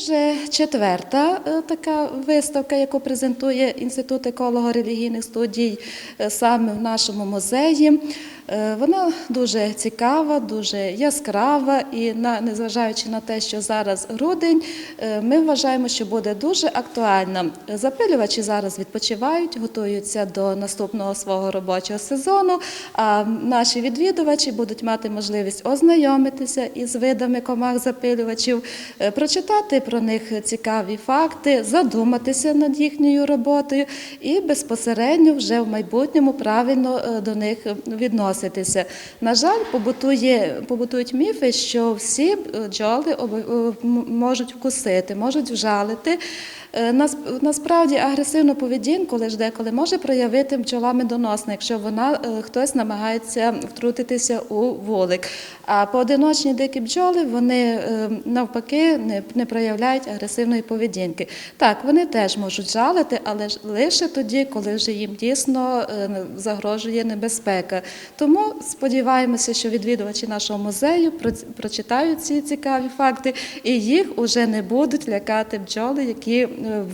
вже четверта е, така виставка, яку презентує Інститут еколого-релігійних студій е, саме в нашому музеї. Е, Вона дуже цікава, дуже яскрава, і на, незважаючи на те, що зараз грудень, е, ми вважаємо, що буде дуже актуальна. Запилювачі зараз відпочивають, готуються до наступного свого робочого сезону. А наші відвідувачі будуть мати можливість ознайомитися із видами комах запилювачів, е, прочитати про них цікаві факти, задуматися над їхньою роботою і безпосередньо вже в майбутньому правильно до них відноситися. На жаль, побутує, побутують міфи, що всі бджоли е, м- можуть вкусити, можуть вжалити. Е, Насправді агресивну поведінку лише деколи може проявити бджола медоносна, якщо вона е, хтось намагається втрутитися у вулик. А поодиночні дикі бджоли вони е, навпаки не, не проявляють агресивної поведінки. Так, вони теж можуть жалити, але лише тоді, коли вже їм дійсно е, загрожує небезпека. Тому сподіваємося, що відвідувачі нашого музею про- прочитають ці цікаві факти, і їх уже не будуть лякати бджоли, які е,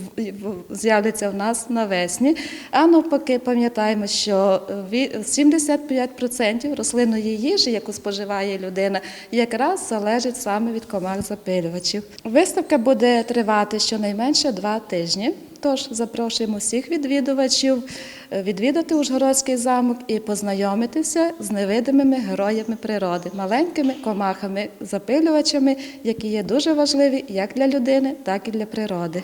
з'являться в нас навесні. А навпаки, пам'ятаємо, що е, ві- 75% рослинної їжі, яку споживає людина, якраз залежить саме від комах запилювачів. Виставка буде тривати щонайменше два тижні. Тож запрошуємо всіх відвідувачів е, відвідати Ужгородський замок і познайомитися з невидимими героями природи, маленькими комахами, запилювачами, які є дуже важливі як для людини, так і для природи.